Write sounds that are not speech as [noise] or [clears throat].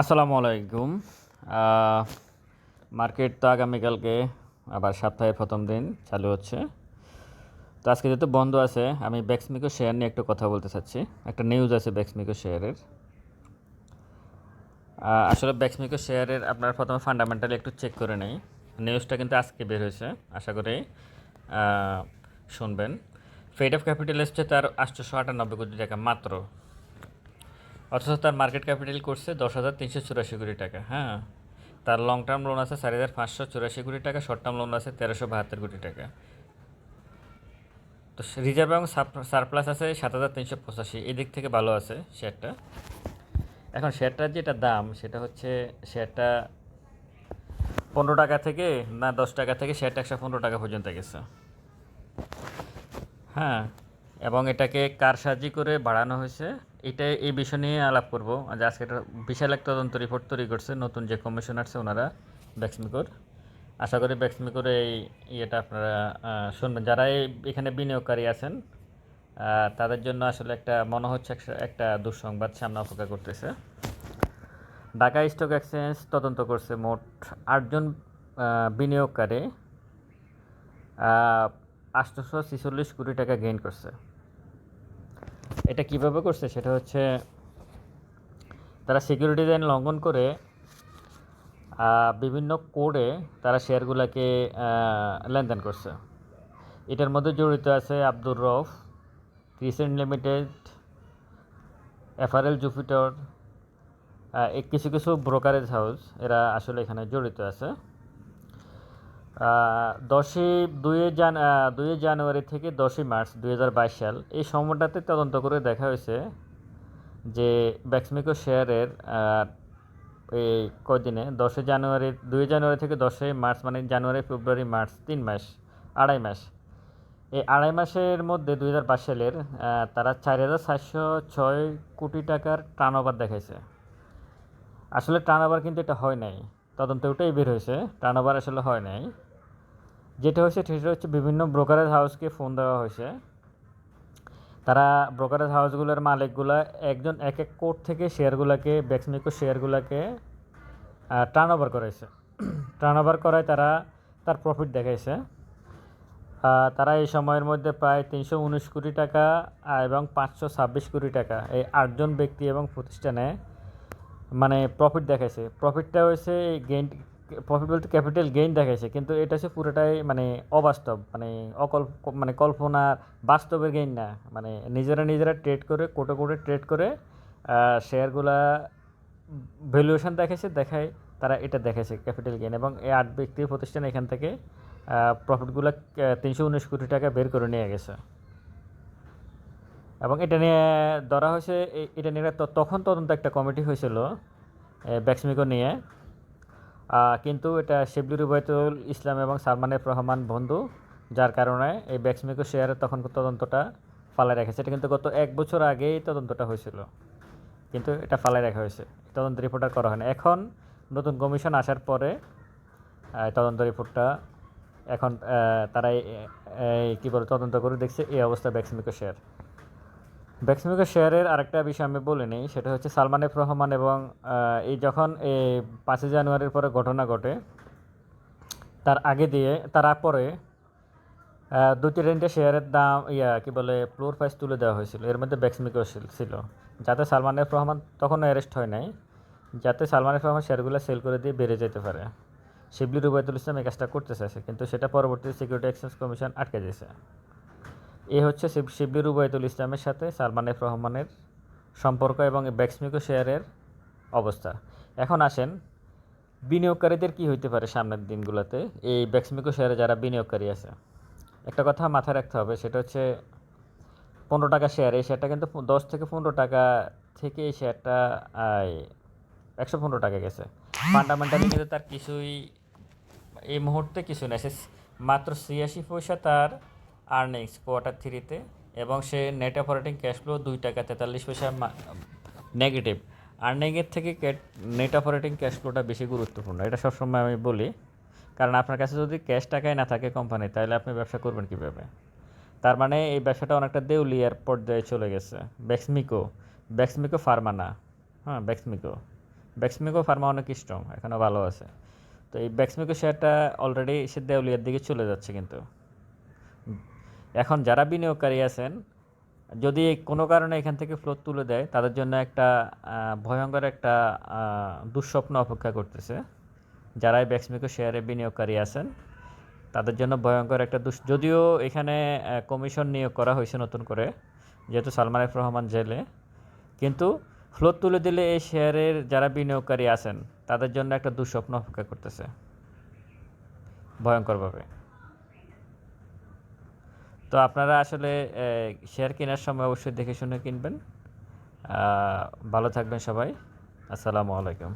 আসসালামু আলাইকুম। মার্কেট তো আগামীকালকে আবার সপ্তাহের প্রথম দিন চালু হচ্ছে। তো আজকে যেহেতু বন্ধ আছে, আমি ব্যাক্সমিকো শেয়ার নিয়ে একটু কথা বলতে চাচ্ছি। একটা নিউজ আছে ব্যাক্সমিকো শেয়ারের আসলে ব্যাক্সমিকো শেয়ারের আপনার প্রথমে ফান্ডামেন্টালি একটু চেক করে নেই। নিউজটা কিন্তু আজকে বের হয়েছে, আশা করি শুনবেন। ফেড অফ ক্যাপিটাল এসছে তার আটশোশো আটানব্বই কোটি টাকা মাত্র। অথচ তার মার্কেট ক্যাপিটাল করছে দশ হাজার তিনশো চুরাশি কোটি টাকা হ্যাঁ? তার লং টার্ম লোন আছে চার হাজার পাঁচশো চুরাশি কোটি টাকা শর্ট টার্ম লোন আছে তেরোশো বাহাত্তর কোটি টাকা। তো রিজার্ভ এবং সারপ্লাস আছে সাত হাজার তিনশো পঁচাশি এদিক থেকে ভালো আছে শেয়ারটা এখন শেয়ারটার যেটা দাম, সেটা হচ্ছে শেয়ারটা পনেরো টাকা থেকে, না দশ টাকা থেকে শেয়ারটা একশো পনেরো টাকা পর্যন্ত গেছে। হ্যাঁ? এবং এটাকে কারসাজি করে বাড়ানো হয়েছে। এটা এই বিষয় নিয়ে আলাপ করব। যে আজকে একটা বিশাল এক তদন্ত রিপোর্ট তৈরি করছে নতুন যে কমিশন আছে ওনারা ব্যাক্সমিকোর আশা করি ব্যাক্সমিকোর এই ইয়েটা আপনারা শুনবেন। যারা এখানে বিনিয়োগকারী আছেন তাদের জন্য আসলে একটা মনে হচ্ছে একটা- দুঃসংবাদ সামনে অপেক্ষা করতেছে। ঢাকা স্টক এক্সচেঞ্জ তদন্ত করছে মোট আটজন বিনিয়োগকারী। আটশোশো ছিচল্লিশ কোটি টাকা গেইন করছে। এটা কীভাবে করছে? সেটা হচ্ছে তারা সিকিউরিটি আইন লঙ্ঘন করে বিভিন্ন কোডে তারা শেয়ারগুলোকে লেনদেন করছে। এটার মধ্যে জড়িত আছে Abdur Rouf Crescent Limited, FRL Jupiter কিছু কিছু ব্রোকারেজ হাউস এরা আসলে এখানে জড়িত আছে। দশই দুই জান দুই জানুয়ারি থেকে দশই মার্চ দুই হাজার বাইশ সাল। এই সময়টাতে তদন্ত করে দেখা হয়েছে যে ব্যাক্সমিকো শেয়ারের এই কদিনে দশই জানুয়ারি দুই জানুয়ারি থেকে দশই মার্চ মানে জানুয়ারি, ফেব্রুয়ারি, মার্চ, তিন মাস, আড়াই মাস। এই আড়াই মাসের মধ্যে দুই হাজার বাইশ সালের তারা চার হাজার চারশো ছয় কোটি টাকার টার্ন ওভার দেখাইছে। আসলে টার্ন ওভার কিন্তু এটা হয় নাই। তদন্তে ওটাই বের হয়েছে। টার্ন ওভার আসলে হয় নাই। যেটা হয়েছে, সেটা হচ্ছে বিভিন্ন ব্রোকারেজ হাউসকে ফোন দেওয়া হয়েছে। তারা ব্রোকারেজ হাউসগুলোর মালিকগুলা একজন এক এক কোর্ট থেকে শেয়ারগুলোকে ব্যাক্সমিকো শেয়ারগুলোকে টার্ন ওভার করাইছে। [clears throat] টার্ন ওভার করায় তারা তার প্রফিট দেখাইছে। তারা এই সময়ের মধ্যে প্রায় তিনশো উনিশ কোটি টাকা এবং পাঁচশো ছাব্বিশ কোটি টাকা এই আটজন ব্যক্তি এবং প্রতিষ্ঠানে মানে প্রফিট দেখাইছে। প্রফিটটা হয়েছে এই গেইন প্রফিট বলতে ক্যাপিটাল গেইন দেখাইছে, কিন্তু এটা হচ্ছে পুরোটাই মানে অবাস্তব মানে অকল্প মানে কল্পনা বাস্তবের গেইন না মানে নিজেরা নিজেরা ট্রেড করে, কোটে কোটে ট্রেড করে শেয়ারগুলা ভ্যালুয়েশন দেখাইছে, দেখায় তারা এটা দেখাইছে ক্যাপিটাল গেইন এবং এই আট ব্যক্তির প্রতিষ্ঠান এখান থেকে প্রফিটগুলো তিনশো উনিশ কোটি টাকা বের করে নিয়ে গেছে। এবং এটা নিয়ে ধরা হয়েছে এটা নিয়ে তখন তদন্ত একটা কমিটি হয়েছিল ব্যাক্সমিকো নিয়ে। কিন্তু এটা শিবলি রুবায়তুল ইসলাম এবং সালমানের রহমান বন্ধু, যার কারণে এই ব্যাক্সমিকো শেয়ারের তখন তদন্তটা ফালাই রেখেছে। এটা কিন্তু গত এক বছর আগেই তদন্তটা হয়েছিল। কিন্তু এটা ফালাই রাখা হয়েছে। তদন্ত রিপোর্ট আর করা হয় না এখন নতুন কমিশন আসার পরে তদন্ত রিপোর্টটা এখন তারা এই কী বলে, তদন্ত করে দেখছে এই অবস্থা ব্যাক্সমিকো শেয়ার ব্যাক্সমিকো শেয়ারের আরেকটা বিষয় আমি বলে নিই, সেটা হচ্ছে সালমান এফ রহমান এবং এই যখন এই পাঁচই জানুয়ারির পরে ঘটনা ঘটে, তার আগে দিয়ে, তার পরে দুটি তিনটে শেয়ারের দাম, ইয়া, কি বলে ফ্লোর প্রাইস তুলে দেওয়া হয়েছিল। এর মধ্যে ব্যাক্সমিকো ছিল যাতে সালমান এফ রহমান তখনও অ্যারেস্ট হয় নাই, যাতে সালমান এফ রহমান শেয়ারগুলো সেল করে দিয়ে বেড়ে যেতে পারে। শিবলি রুবায়তুল ইসলাম এই কাজটা করতে চাইছে, কিন্তু সেটা পরবর্তী সিকিউরিটি এক্সচেঞ্জ কমিশন আটকে দিয়েছে। এ হচ্ছে শিব- শিবলি রুবায়তুল ইসলামের সাথে সালমান এফ রহমানের সম্পর্ক এবং ব্যাক্সমিকো শেয়ারের অবস্থা। এখন আসেন, বিনিয়োগকারীদের কি হইতে পারে সামনের দিনগুলোতে? এই ব্যাক্সমিকো শেয়ারে যারা বিনিয়োগকারী আছে, একটা কথা মাথায় রাখতে হবে, সেটা হচ্ছে পনেরো টাকা শেয়ার। এই শেয়ারটা কিন্তু দশ থেকে পনেরো টাকা থেকে এই শেয়ারটা একশো পনেরো টাকা গেছে। ফান্ডামেন্টালি কিন্তু তার কিছুই এই মুহূর্তে কিছু নেই। সে মাত্র ছিয়াশি পয়সা তার আর্নিংস কোয়ার্টার থ্রিতে এবং সে নেট অপারেটিং ক্যাশ ফ্লো দুই টাকা তেতাল্লিশ পয়সা নেগেটিভ আর্নিংয়ের থেকে নেট অপারেটিং ক্যাশ ফ্লোটা বেশি গুরুত্বপূর্ণ। এটা সবসময় আমি বলি। কারণ আপনার কাছে যদি ক্যাশ টাকাই না থাকে কোম্পানি তাহলে আপনি ব্যবসা করবেন কীভাবে? তার মানে এই ব্যবসাটা অনেকটা দেউলিয়ার পর্যায়ে চলে গেছে। ব্যাক্সমিকো ব্যাক্সমিকো ফার্মা না। হ্যাঁ ব্যাক্সমিকো ব্যাক্সমিকো ফার্মা অনেক স্ট্রং এখনও ভালো আছে। তো এই ব্যাক্সমিকো শেয়ারটা অলরেডি সে দেউলিয়ার দিকে চলে যাচ্ছে কিন্তু। এখন যারা বিনিয়োগকারী আছেন, যদি কোনো কারণে এখান থেকে ফ্লোর তুলে দেয়, তাদের জন্য একটা ভয়ঙ্কর একটা দুঃস্বপ্ন অপেক্ষা করতেছে। যারা এই ব্যাক্সমিকো শেয়ারে বিনিয়োগকারী আছেন, তাদের জন্য ভয়ঙ্কর একটা দুঃ যদিও এখানে কমিশন নিয়োগ করা হয়েছে নতুন করে, যেহেতু সালমান এফ রহমান জেলে। কিন্তু ফ্লোর তুলে দিলে এই শেয়ারের যারা বিনিয়োগকারী আছেন, তাদের জন্য একটা দুঃস্বপ্ন অপেক্ষা করতেছে, ভয়ঙ্করভাবে। তো আপনারা আসলে শেয়ার কেনার সময় অবশ্যই দেখে শুনে কিনবেন। ভালো থাকবেন সবাই। আসসালামু আলাইকুম।